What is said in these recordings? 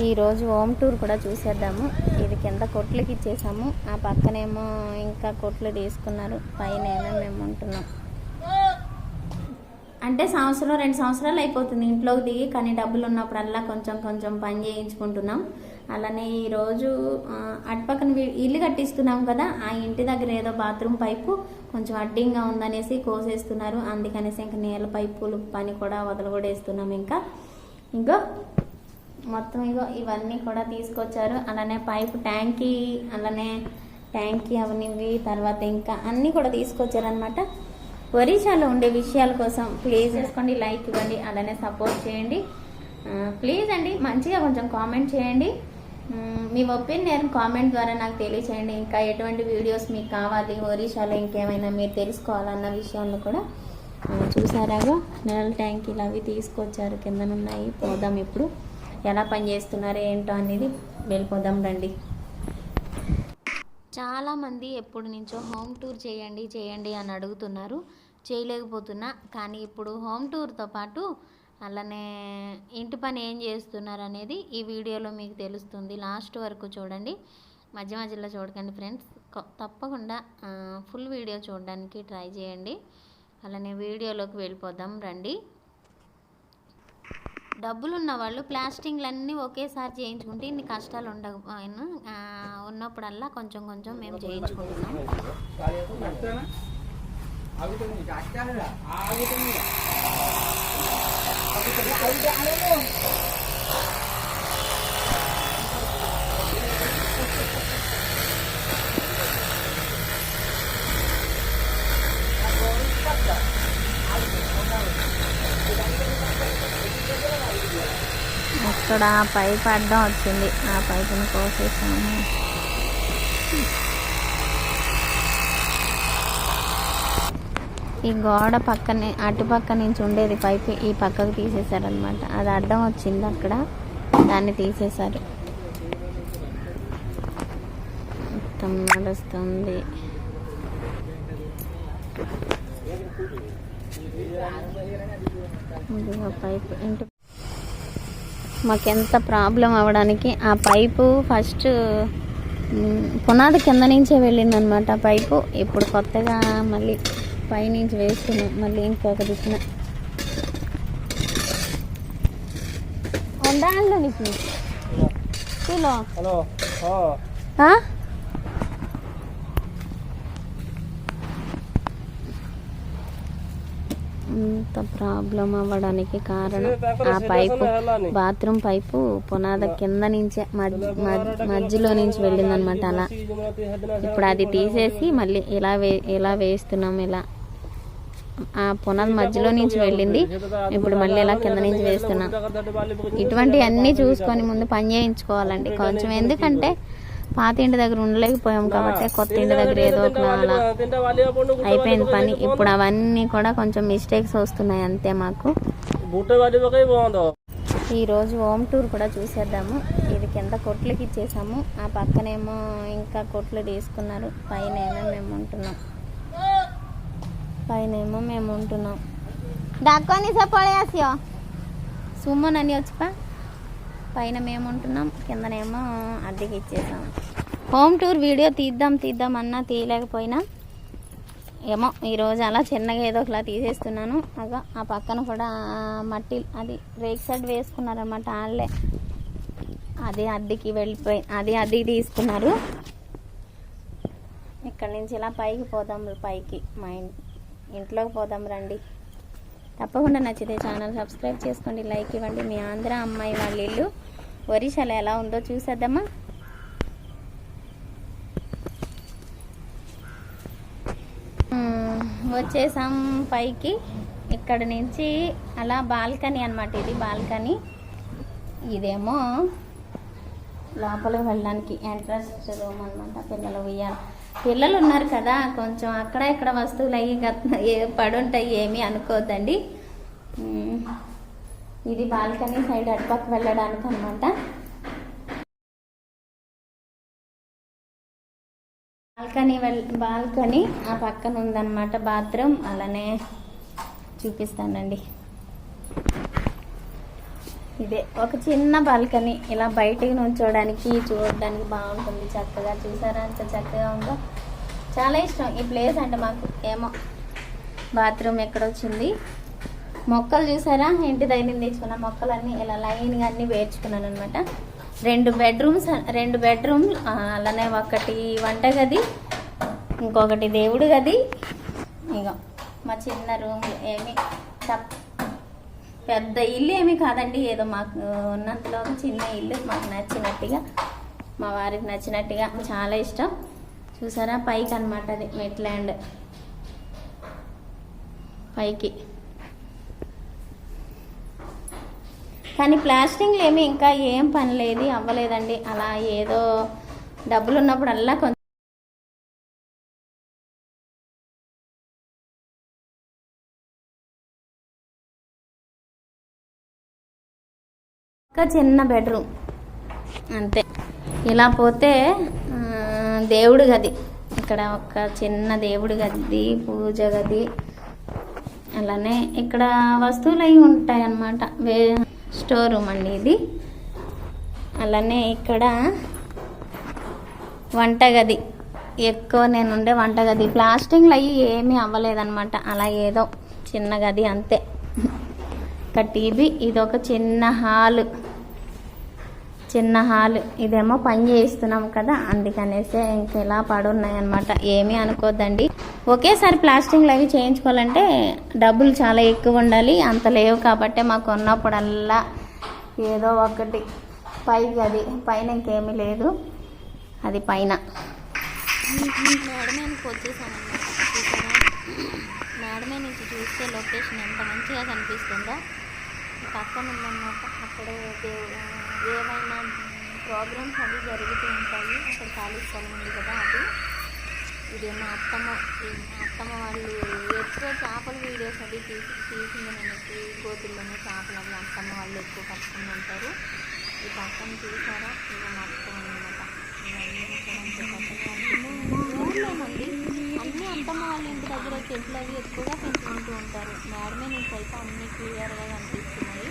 ఈరోజు home tour కూడా చూసేద్దాము. ఇది కింద కొట్లకి ఇచ్చేసాము. ఆ పక్కనేమో ఇంకా కొట్లు తీసుకున్నారు. పైన ఏమో మేము ఉంటున్నాం. అంటే సంవత్సరం రెండు సంవత్సరాలు అయిపోతుంది ఇంట్లోకి దిగి కానీ డబ్బులు ఉన్నప్పుడల్లా కొంచెం కొంచెం పని చేయించుకుంటున్నాం. అలానే ఈరోజు అటుపక్కన ఇల్లు కట్టిస్తున్నాం కదా ఆ ఇంటి దగ్గర ఏదో బాత్రూమ్ పైపు కొంచెం అడ్డింగ్గా ఉందనేసి కోసేస్తున్నారు. అందుకనేసి ఇంకా నీళ్ళ పైపులు పని కూడా వదలగొడేస్తున్నాం ఇంకా. ఇంకా మొత్తం ఇగో ఇవన్నీ కూడా తీసుకొచ్చారు. అలానే పైపు ట్యాంకీ అలానే ట్యాంకీ అవన్నీ తర్వాత ఇంకా అన్నీ కూడా తీసుకొచ్చారనమాట ఒరిషాలో ఉండే విషయాల కోసం ప్లీజ్ చేసుకోండి లైక్ ఇవ్వండి అలానే సపోర్ట్ చేయండి. ప్లీజ్ అండి మంచిగా కొంచెం కామెంట్ చేయండి. మీ ఒపీనియన్ కామెంట్ ద్వారా నాకు తెలియచేయండి. ఇంకా ఎటువంటి వీడియోస్ మీకు కావాలి ఒరిషాలో ఇంకేమైనా మీరు తెలుసుకోవాలన్న విషయాలను కూడా చూసారాగా? నెల ట్యాంకీలు అవి తీసుకొచ్చారు. కిందనున్నాయి పోదాం ఇప్పుడు. ఎలా పనిచేస్తున్నారో ఏంటో అనేది వెళ్ళిపోదాం రండి. చాలామంది ఎప్పటి నుంచో హోమ్ టూర్ చేయండి చేయండి అని అడుగుతున్నారు. చేయలేకపోతున్నా కానీ ఇప్పుడు హోమ్ టూర్తో పాటు అలానే ఇంటి పని ఏం చేస్తున్నారు అనేది ఈ వీడియోలో మీకు తెలుస్తుంది. లాస్ట్ వరకు చూడండి. మధ్య మధ్యలో చూడకండి ఫ్రెండ్స్. తప్పకుండా ఫుల్ వీడియో చూడడానికి ట్రై చేయండి. అలానే వీడియోలోకి వెళ్ళిపోదాం రండి. డబ్బులున్న వాళ్ళు ప్లాస్టింగ్లన్నీ ఒకేసారి చేయించుకుంటే ఇన్ని కష్టాలు ఉండకపోయినా ఉన్నప్పుడల్లా కొంచెం కొంచెం మేము చేయించుకుంటున్నాం. అక్కడ ఆ పైప్ అడ్డం వచ్చింది. ఆ పైపును కోసేసాము. ఈ గోడ పక్కనే అటు పక్క నుంచి ఉండేది పైపు ఈ పక్కకు తీసేశారనమాట అది అడ్డం వచ్చింది అక్కడ. దాన్ని తీసేశారు. మొత్తం నడుస్తుంది. ఇంటి మాకెంత ప్రాబ్లం అవ్వడానికి ఆ పైపు ఫస్ట్ పునాది కింద నుంచే వెళ్ళింది అనమాట పైపు. ఇప్పుడు కొత్తగా మళ్ళీ పైనుంచి వేస్తున్నాం మళ్ళీ ఇంకొక దిక్కున ఉండాలి నీకు? హలో. అంత ఇంత ప్రాబ్లం అవ్వడానికి కారణం ఆ పైపు బాత్రూమ్ పైపు పునాద కింద నుంచే మధ్యలో నుంచి వెళ్ళింది అనమాట అలా. ఇప్పుడు అది తీసేసి మళ్ళీ ఇలా వే ఇలా వేస్తున్నాం ఇలా. ఆ పునాది మధ్యలో నుంచి వెళ్ళింది. ఇప్పుడు మళ్ళీ ఇలా కింద నుంచి వేస్తున్నాం. ఇటువంటి అన్నీ చూసుకొని ముందు పని చేయించుకోవాలండి. కొంచెం ఎందుకంటే పాత ఇంటి దగ్గర ఉండలేకపోయాం కాబట్టి కొత్త ఇంటి దగ్గర ఏదో అలా అయిపోయింది పని. ఇప్పుడు అవన్నీ కూడా కొంచెం మిస్టేక్స్ వస్తున్నాయి అంతే మాకు. ఈరోజు హోమ్ టూర్ కూడా చూసేద్దాము. ఇది కింద కొట్లకి ఇచ్చేసాము. ఆ పక్కనేమో ఇంకా కొట్లు తీసుకున్నారు. పైన ఏమో మేము ఉంటున్నాం. పైన ఏమో మేము ఉంటున్నాం. డక్కొని సపడేసియో సుమ్మన్ అని వచ్చిపా పైన మేము ఉంటున్నాం. కిందనేమో అద్దెకి ఇచ్చేసాం హోమ్ టూర్ వీడియో తీద్దాం తీద్దాం అన్నా తీయలేకపోయినా. ఏమో ఈరోజు అలా చిన్నగా ఏదో ఒకలా తీసేస్తున్నాను. అగా ఆ పక్కన కూడా మట్టి అది రేక్ సైడ్ వేసుకున్నారన్నమాట వాళ్ళే అది అద్దెకి వెళ్ళిపోయి అది అద్దెకి తీసుకున్నారు. ఇక్కడ నుంచి ఇలా పైకి పోదాం పైకి. మా ఇంట్లోకి పోదాం రండి. తప్పకుండా నచ్చితే ఛానల్ సబ్స్క్రైబ్ చేసుకోండి లైక్ ఇవ్వండి. మీ ఆంధ్ర అమ్మాయి వాళ్ళ ఇల్లు ఒరిస్సాలో ఎలా ఉందో చూసేద్దామా మ్మ్. వచ్చేసాం పైకి. ఇక్కడ నుంచి అలా బాల్కనీ అన్నమాట ఇది బాల్కనీ. ఇదేమో లోపలికి వెళ్ళడానికి ఎంట్రన్స్ రూమ్ అనమాట పిల్లలు ఉయ్యాలి. పిల్లలు ఉన్నారు కదా కొంచెం అక్కడ ఇక్కడ వస్తువులు అయ్యి ఏ పడుంటాయి ఏమి అనుకోవద్దండి ఇది బాల్కనీ సైడ్ అటుపక్క వెళ్ళడానికి అనమాట బాల్కనీ వెల్ బాల్కనీ ఆ పక్కన ఉందన్నమాట బాత్రూమ్. అలానే చూపిస్తానండి. ఇదే ఒక చిన్న బాల్కనీ. ఇలా బయటికి నుంచోడానికి చూడడానికి బాగుంటుంది చక్కగా. చూసారా అంత చక్కగా ఉందో? చాలా ఇష్టం. ఈ ప్లేస్ అంటే మాకు ఏమో. బాత్రూమ్ ఎక్కడొచ్చింది? మొక్కలు చూసారా? ఇంటి దగ్గర తెచ్చుకున్న మొక్కలన్నీ ఇలా లైన్గా అన్నీ వేర్చుకున్నాను అనమాట రెండు బెడ్రూమ్స్ రెండు బెడ్రూమ్ అలానే ఒకటి వంటగది ఇంకొకటి దేవుడు గది. ఇక మా చిన్న రూమ్ ఏమి పెద్ద ఇల్లు ఏమి కాదండి ఏదో మాకు ఉన్నంతలో చిన్న ఇల్లు మాకు నచ్చినట్టుగా మా వారికి నచ్చినట్టుగా చాలా ఇష్టం. చూసారా? పైకి అనమాట అది మెట్ల్యాండ్ పైకి. కానీ ప్లాస్టింగ్లు ఏమి ఇంకా ఏం పని లేదు అవ్వలేదండి. అలా ఏదో డబ్బులు ఉన్నప్పుడల్లా కొంచెం ఒక చిన్న బెడ్రూమ్. అంతే. ఇలా పోతే దేవుడి గది. ఇక్కడ ఒక చిన్న దేవుడి గది పూజ గది. అలానే ఇక్కడ వస్తువులు అవి ఉంటాయి అన్నమాట వే స్టోర్ రూమ్ అండి ఇది. అలానే ఇక్కడ వంటగది. ఎక్కువ నేను ఉండే వంటగది. ప్లాస్టింగ్లు అవి ఏమీ అవ్వలేదన్నమాట. అలా ఏదో చిన్న గది అంతే. ఒక టీవీ ఇది ఒక చిన్న హాలు. చిన్న హాల్. ఇదేమో పని చేయిస్తున్నాం కదా అందుకనేసే ఇంక ఇలా పడున్నాయన్నమాట. ఏమీ అనుకోద్దండి. ఒకేసారి ప్లాస్టింగ్లు అవి చేయించుకోవాలంటే డబ్బులు చాలా ఎక్కువ ఉండాలి. అంత లేవు కాబట్టి మాకు ఉన్నప్పుడల్లా ఏదో ఒకటి. పైకి అది పైన ఇంకేమీ లేదు. అది పైన. మేడమేనికి మేడమే నుంచి చూస్తే లొకేషన్ ఎంత మంచిగా కనిపిస్తుందో. పక్కన ఉందన్నమాట అక్కడే దేవు- ఏమైనా ప్రోగ్రామ్స్ అవి జరుగుతూ ఉంటాయి. అక్కడ ఖాళీ స్థలం ఉంది కదా అది. ఇది మా అత్తమ్మ అత్తమ్మ వాళ్ళు ఎక్కువ చేపల వీడియోస్ అవి తీసి తీసింది మనకి గోతుల్లోనే చేపలు అవి. అత్తమ్మ వాళ్ళు ఎక్కువ పట్టుకుని ఉంటారు. ఈ పక్కన చూసారా? ఇక మా అనమాట ఇవన్నీ ఇక్కడ అంత అన్నీ కనిపిస్తున్నాయి. అత్తమ్మ వాళ్ళ ఇంటి దగ్గర చెట్లు అవి ఎక్కువగా పెంచుకుంటూ ఉంటారు. మేడమే నుంచి అయితే అన్ని క్లియర్గా కనిపిస్తున్నాయి.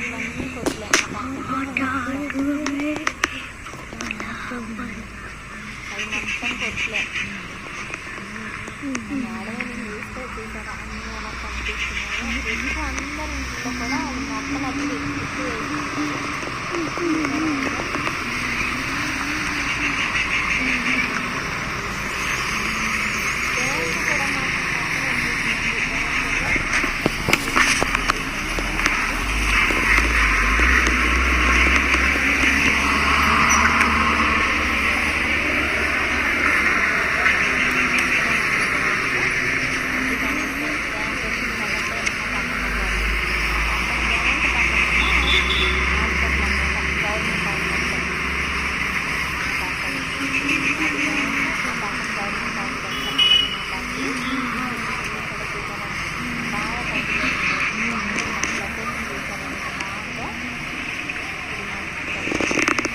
ఇవన్నీ కొట్లే. అవి మొత్తం కొట్లే. మేడమే నేను చూస్తే చూసారా అన్నీ ఎలా కనిపిస్తున్నాయి. ఎక్కువ అందరి ఇంట్లో కూడా అవి మొక్కలు అవి ఎక్కువ వేసుకుంటారు దేవుడు కూడా మాకు పక్కన అనిపిస్తుంది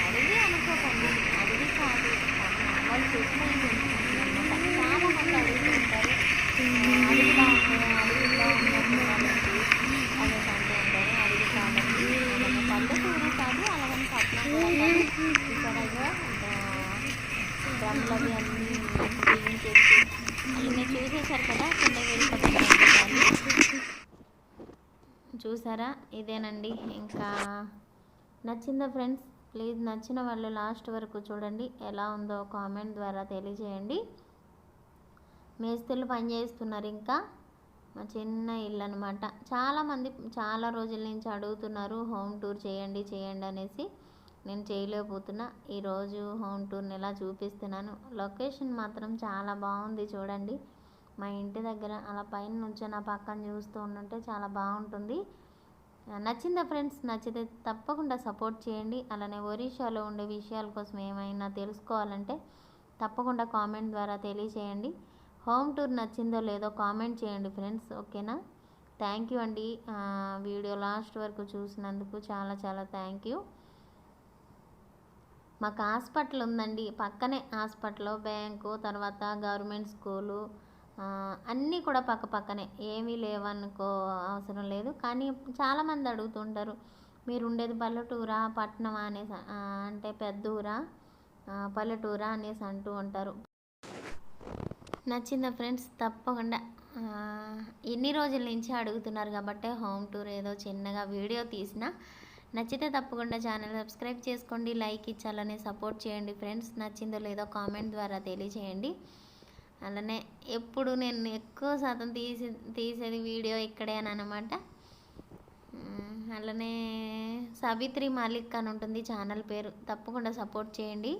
అడిగి అనుకోకండి అడిగి కాదు వాళ్ళు చెప్పిన చాలా మంది అడుగుతుంటారు అడుగుతా ఉంటారు అడుగుతా ఉన్నప్పుడు వాళ్ళకి అంటూ ఉంటారు అడిగి పల్లెటూరు కాదు అలాగని పట్టణం కూడా ఇక్కడ డ్రమ్లు అవి అన్నీ చూసేశారు కదా కింద వెళ్ళిపోతున్నాయి చూసారా? ఇదేనండి. ఇంకా నచ్చిందా ఫ్రెండ్స్? ప్లీజ్ నచ్చిన వాళ్ళు లాస్ట్ వరకు చూడండి ఎలా ఉందో కామెంట్ ద్వారా తెలియజేయండి. మేస్తులు పని చేస్తున్నారు ఇంకా మా చిన్న ఇల్లు అనమాట చాలామంది చాలా రోజుల నుంచి అడుగుతున్నారు హోమ్ టూర్ చేయండి చేయండి అనేసి. నేను చేయలేకపోతున్నా. ఈరోజు హోమ్ టూర్ని ఎలా చూపిస్తున్నాను. లొకేషన్ మాత్రం చాలా బాగుంది చూడండి. మా ఇంటి దగ్గర అలా పైన నుంచి నా పక్కన చూస్తూ ఉంటుంటే చాలా బాగుంటుంది. నచ్చిందా ఫ్రెండ్స్? నచ్చితే తప్పకుండా సపోర్ట్ చేయండి. అలానే ఒరిషాలో ఉండే విషయాల కోసం ఏమైనా తెలుసుకోవాలంటే తప్పకుండా కామెంట్ ద్వారా తెలియచేయండి. హోమ్ టూర్ నచ్చిందో లేదో కామెంట్ చేయండి ఫ్రెండ్స్ ఓకేనా? థ్యాంక్ యూ అండి. వీడియో లాస్ట్ వరకు చూసినందుకు చాలా చాలా థ్యాంక్ యూ. మాకు హాస్పిటల్ ఉందండి. పక్కనే హాస్పిటల్ బ్యాంకు తర్వాత గవర్నమెంట్ స్కూలు అన్నీ కూడా పక్క పక్కనే. ఏమీ లేవనుకో అవసరం లేదు. కానీ చాలామంది అడుగుతుంటారు మీరు ఉండేది పల్లెటూరా పట్టణమా అనేసి అంటే పెద్ద ఊరా పల్లెటూరా అనేసి అంటూ ఉంటారు. నచ్చిందా ఫ్రెండ్స్? తప్పకుండా. ఎన్ని రోజుల నుంచి అడుగుతున్నారు కాబట్టి హోమ్ టూర్ ఏదో చిన్నగా వీడియో తీసిన. నచ్చితే తప్పకుండా ఛానల్ సబ్స్క్రైబ్ చేసుకోండి లైక్ ఇచ్చాలని సపోర్ట్ చేయండి ఫ్రెండ్స్. నచ్చిందో లేదో కామెంట్ ద్వారా తెలియజేయండి అలానే ఎప్పుడు నేను ఎక్కువ శాతం తీసి తీసేది వీడియో ఇక్కడే అని అనమాట అలానే సవిత్రి మాలిక్ అని ఉంటుంది ఛానల్ పేరు. తప్పకుండా సపోర్ట్ చేయండి.